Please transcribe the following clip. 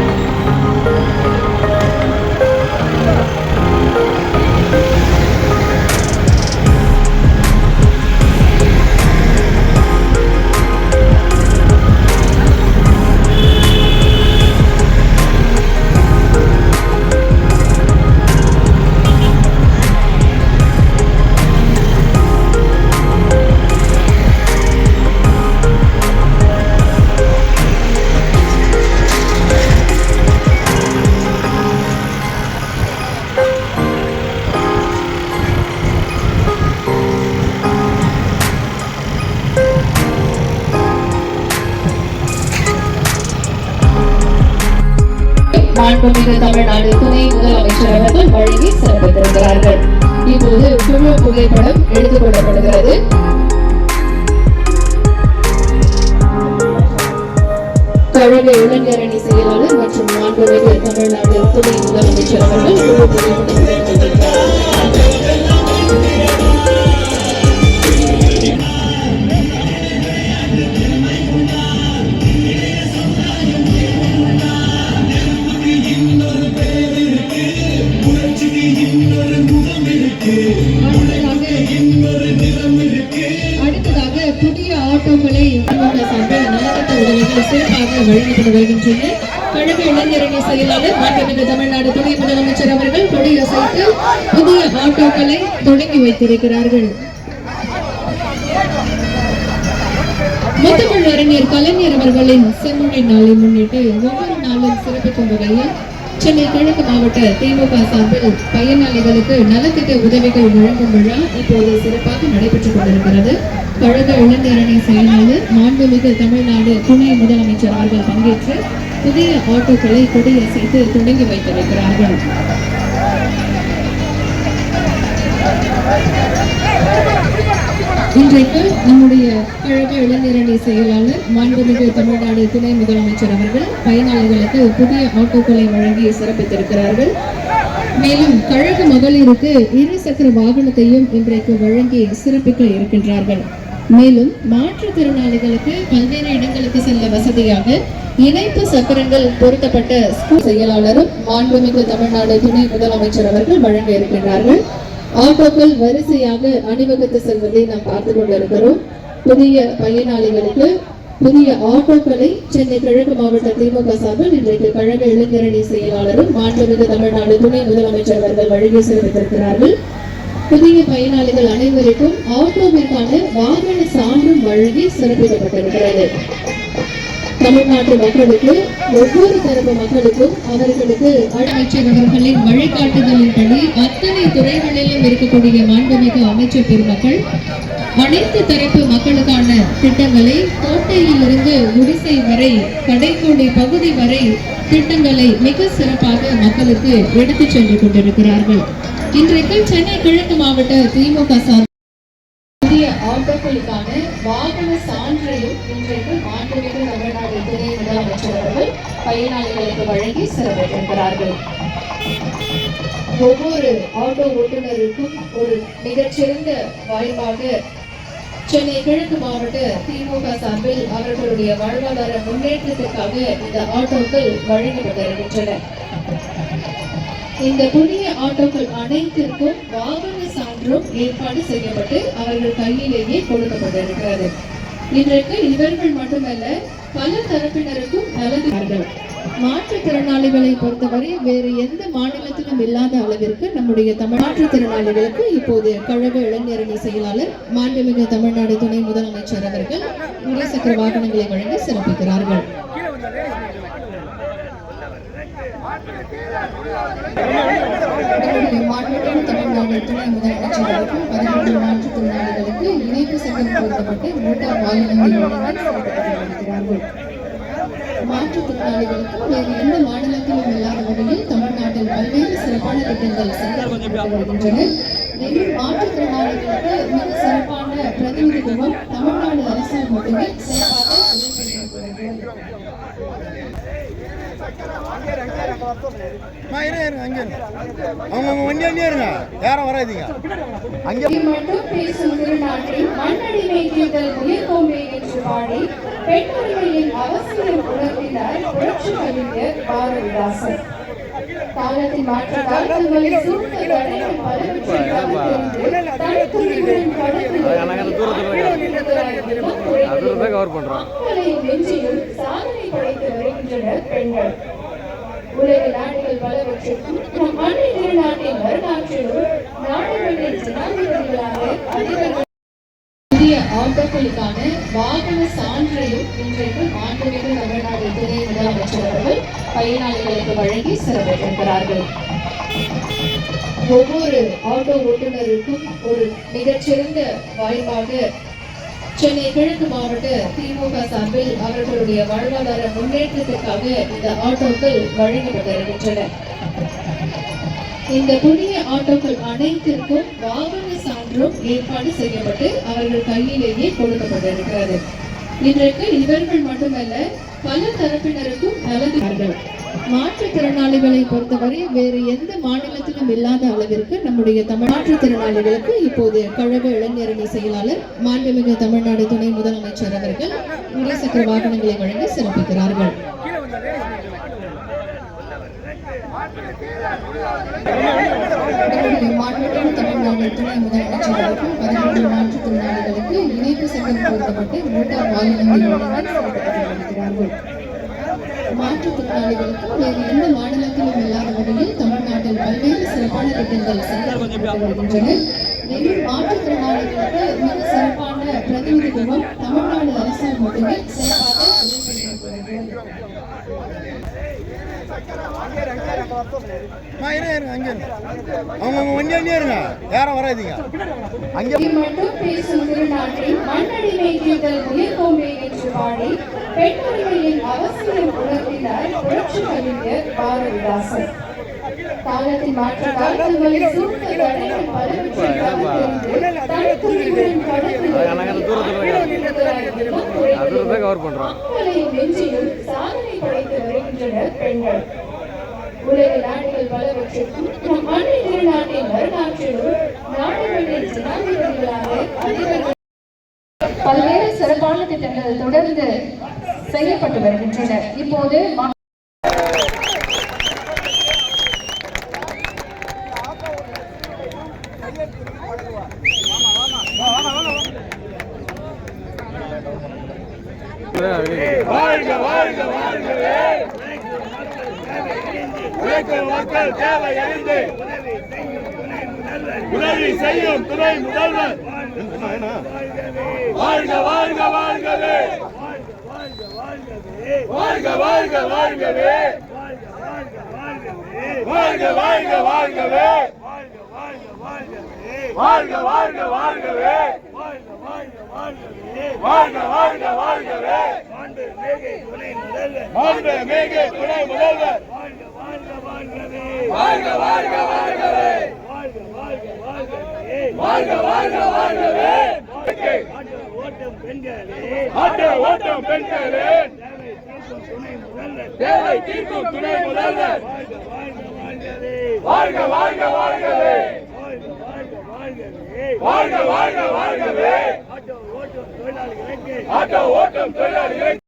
you. மாண்புமிகு தமிழ்நாடு துணை முதலமைச்சர் அவர்கள் வழங்கி சிறப்பித்திருக்கிறார்கள் இப்போது குழு புகைப்படம் எடுத்துக் கொள்ளப்படுகிறது கழக இளைஞரணி செயலாளர் மற்றும் மாண்புமிகு தமிழ்நாடு துணை முதலமைச்சர் அவர்கள் குழு புகைப்படம் சிறப்பாக வழங்கப்பட்டு வருகின்றன. கழக இளைஞரணி செயலாளர் மாண்புமிகு தமிழ்நாடு துணை முதலமைச்சர் அவர்கள் கொடியசைத்து புதிய ஆட்டோக்களை தொடங்கி வைத்திருக்கிறார்கள். முத்தமிழ் அறிஞர் கலைஞர் அவர்களின் செம்மொழி நாளை முன்னிட்டு ஒவ்வொரு நாளும் சிறப்பிக்கும் வகையில் சென்னை கிழக்கு மாவட்ட திமுக சார்பில் பயனாளிகளுக்கு நலத்திட்ட உதவிகள் வழங்கும் விழா இப்போது சிறப்பாக நடைபெற்றுக் கொண்டிருக்கிறது. கழக இளைஞரணி செயலாளர் மாண்புமிகு தமிழ்நாடு துணை முதலமைச்சர் அவர்கள் பங்கேற்று புதிய ஆட்டோக்களை கொடியசைத்து தொடங்கி வைத்திருக்கிறார்கள். இன்றைக்கு நம்முடைய கழக இளைஞரணி செயலாளர் மாண்புமிகு தமிழ்நாடு துணை முதலமைச்சர் அவர்கள் பயனாளிகளுக்கு புதிய ஆட்டோக்களை வழங்கி சிறப்பித்திருக்கிறார்கள். மேலும் கழக மகளிருக்கு இரு சக்கர வாகனத்தையும் இன்றைக்கு வழங்கி சிறப்பிக்க இருக்கின்றார்கள். மேலும் மாற்றுத்திறனாளிகளுக்கு பல்வேறு இடங்களுக்கு செல்ல வசதியாக இணைப்பு சக்கரங்கள் பொருத்தப்பட்ட ஸ்கூல் செயலாளரும் மாண்புமிகு தமிழ்நாடு துணை முதலமைச்சர் அவர்கள் வழங்க இருக்கின்றார்கள். ஆட்டோக்கள் வரிசையாக அணிவகுத்து செல்வதை நாம் பார்த்து கொண்டிருக்கிறோம். புதிய பயனாளிகளுக்கு புதிய ஆட்டோக்களை சென்னை கிழக்கு மாவட்ட திமுக சார்பில் இன்றைக்கு கழக இளைஞரணி செயலாளரும் மாண்புமிகு தமிழ்நாடு துணை முதலமைச்சர் அவர்கள் வழங்கி சிறப்பித்திருக்கிறார்கள் புதிய பயனாளிகள் அனைவருக்கும் ஆட்டோவிற்கான வாகன சான்றும் வழங்கி சிறப்பிக்கப்பட்டிருக்கிறது. தமிழ்நாட்டு மக்களுக்கு ஒவ்வொரு தரப்பு மக்களுக்கும் அவர்களுக்கு அமைச்சர் அவர்களின் வழிகாட்டுதலின்படி அத்தனை துறைகளிலும் இருக்கக்கூடிய மாண்புமிகு அமைச்சர் பெருமக்கள் அனைத்து தரப்பு மக்களுக்கான திட்டங்களை கோட்டையிலிருந்து குடிசை வரை கடைக்கோடி பகுதி வரை திட்டங்களை மிக சிறப்பாக மக்களுக்கு எடுத்துச் சென்று கொண்டிருக்கிறார்கள். இன்றைக்கு சென்னை கிழக்கு மாவட்ட திமுக சார் புதிய ஆட்டோக்களுக்கான வாகன சான்றையும் இன்றைக்கு மாண்புமிகு தமிழ்நாடு துணை முதலமைச்சர் அவர்கள் பயனாளிகளுக்கு வழங்கி சிறப்பித்திருக்கிறார்கள் ஒவ்வொரு ஆட்டோ ஓட்டுநருக்கும் ஒரு மிகச்சிறந்த வாய்ப்பாக சென்னை கிழக்கு மாவட்ட திமுக சார்பில் அவர்களுடைய வாழ்வாதார முன்னேற்றத்திற்காக இந்த ஆட்டோக்கள் வழங்கப்பட்டிருக்கின்றன இந்த புதிய ஆட்டோக்கள் அனைத்திற்கும் வாகன சான்றும் ஏற்பாடு செய்யப்பட்டு அவர்கள் கையிலேயே கொடுக்கப்பட்டிருக்கிறது. இன்றைக்கு இவர்கள் மட்டுமல்ல பல தரப்பினருக்கும் நலந்தார்கள் மாற்றுத்திறனாளிகளை பொறுத்தவரை வேறு எந்த மாநிலத்திலும் இல்லாத அளவிற்கு நம்முடைய தமிழ் மாற்றுத்திறனாளிகளுக்கு இப்போது கழக இளைஞரணி செயலாளர் மாண்புமிகு தமிழ்நாடு துணை முதலமைச்சர் அவர்கள் இருசக்கர வாகனங்களை வழங்கி சிறப்பிக்கிறார்கள். நம்முடைய தமிழ்நாடு துணை முதலமைச்சர் பதினெட்டு மாற்றுத்திறனாளிகளுக்கு இணைப்பு சட்டம் பொருத்தப்பட்டு மோட்டார் வாகனங்கள் வழங்கி மாற்றுத்திறனாளிகளுக்கு வேறு எந்த மாநிலத்திலும் இல்லாத வகையில் தமிழ்நாட்டில் பல்வேறு சிறப்பான திட்டங்கள் செயல்படுத்தப்பட்டு வருகின்றன. மேலும் மிக சிறப்பான பிரதிநிதித்துவம் தமிழ்நாடு அரசால் மட்டுமே சிறப்பாக செயல்படுத்தப்படுகிறது அம்மா, இருங்க, இருங்க, அங்கே இருங்க. அவங்க அவங்க வண்டி வண்டியே இருங்க? யாரும் வராதீங்க. அங்கே மட்டும் பேசும் திருநாட்டில் மண்ணடிமை தீர்த்தல் உயிர்கோமே என்று பாடி பெண் உரிமையின் அவசியம் உணர்த்தினார் புரட்சி கவிஞர் பாரதிதாசன். காலத்தின் மாற்றத்தால் தங்களை சூழ்ந்த தடைகள் பலவற்றை தவிர்த்தெறிந்து தனித்துணிவுடன் கடந்து கவர் பண்றோம். மக்களை வெற்றியும் சாதனை படைத்து வருகின்றனர் பெண்கள். உலக நாடுகள் பலவற்றிற்கும் நம் மண்ணை திருநாட்டின் வரலாற்றிலும் நாடுகளின் ஜனாதிபதிகளாக அதிபர்கள் புதிய ஆட்டோக்களுக்கான வாகன சான்றையும் இன்றைக்கு மாண்புமிகு தமிழ்நாடு துணை முதலமைச்சர் அவர்கள் பயனாளிகளுக்கு வழங்கி சிறப்பித்திருக்கிறார்கள் ஒவ்வொரு ஆட்டோ ஓட்டுநருக்கும் ஒரு மிகச்சிறந்த வாய்ப்பாக சென்னை கிழக்கு மாவட்ட திமுக சார்பில் அவர்களுடைய வாழ்வாதார முன்னேற்றத்திற்காக இந்த ஆட்டோக்கள் வழங்கப்பட்டிருக்கின்றன இந்த புதிய ஆட்டோக்கள் அனைத்திற்கும் வாகன சான்றும் ஏற்பாடு செய்யப்பட்டு அவர்கள் கையிலேயே கொடுக்கப்பட்டிருக்கிறது. இன்றைக்கு இவர்கள் மட்டுமல்ல பல தரப்பினருக்கும் நலந்தார்கள் மாற்றுத்திறனாளிகளை பொறுத்தவரை வேறு எந்த மாநிலத்திலும் இல்லாத அளவிற்கு நம்முடைய தமிழ் மாற்றுத்திறனாளிகளுக்கு இப்போது கழக இளைஞரணி செயலாளர் மாண்புமிகு தமிழ்நாடு துணை முதலமைச்சர் அவர்கள் இருசக்கர வாகனங்களை வழங்கி சிறப்பிக்கிறார்கள். மாநிலத்தில் தமிழ்நாடு துணை முதலமைச்சர் பதினெட்டு மாற்றுத்திறனாளிகளுக்கு இணைப்பு சட்டம் பொருத்தப்பட்டு மோட்டார் வாகனங்கள் வழங்கி மாற்றுத்திறனாளிகளுக்கு வேறு எந்த மாநிலத்திலும் இல்லாத வகையில் தமிழ்நாட்டில் பல்வேறு சிறப்பான திட்டங்கள் செயல்படுத்தப்பட்டு வருகின்றன மேலும் மாற்றுத்திறனாளிகளுக்கு மிக சிறப்பான பிரதிநிதித்துவம் தமிழ்நாடு அரசால் மட்டுமே சிறப்பாக செயல்படுத்தப்படுகிறது அம்மா, இருங்க, யாரும் வராதீங்க அங்கே நீ மட்டும் பேசும் திருநாட்டில் மண்ணடிமை தீர்த்தல் உயிர்கோமே என்று பாடி பெண் உரிமையின் அவசியம் உணர்த்தினார் புரட்சி கவிஞர் பாரதிதாசன் காலத்தின் மாற்ற காலங்களில் சூழ்ந்த தடைகள் பலவற்றை தவிர்த்தெறிந்து தனித்துணிவுடன் கடந்து கவர் பண்றோம் மக்களின் நெஞ்சிலும் சாதனை படைத்து வருகின்றனர் பெண்கள். உலக நாடுகள் பலவற்றிற்கும் நம் அன்னை திருநாட்டின் வரலாற்றிலும் நாடுகளின் ஜனாதிபதிகளாக அதிபர்கள் பல்வேறு சிறப்பான திட்டங்கள் தொடர்ந்து செய்யப்பட்டு வருகின்றன இப்போது வாழ்க வாழ்க வாழ்கவே உழைக்கும் மக்கள் தேவை அறிந்து உதவி செய்யும் துணை முதல்வர் வாழ்க வாழ்க வாழ்கவே. வாழ்க வாழ்க வாழ்கவே. வாழ்க வாழ்க வாழ்கவே. வாழ்க வாழ்க வாழ்கவே. வாழ்க வாழ்க வாழ்கவே. மாண்பு மேகை துணை முதல்வர். வாழ்க வாழ்க வாழ்கவே. வாழ்க வாழ்க வாழ்கவே. ஆட்டோ ஓட்டம் பெண்களே. தேவை தீர்க்கும் துணை முதல்வர். வாழ்க வாழ்க வாழ்கவே. வாழ்க வாழ்க வாழ்கவே. ஆட்டோ ஓட்டும் தொழிலாளிகளுக்கு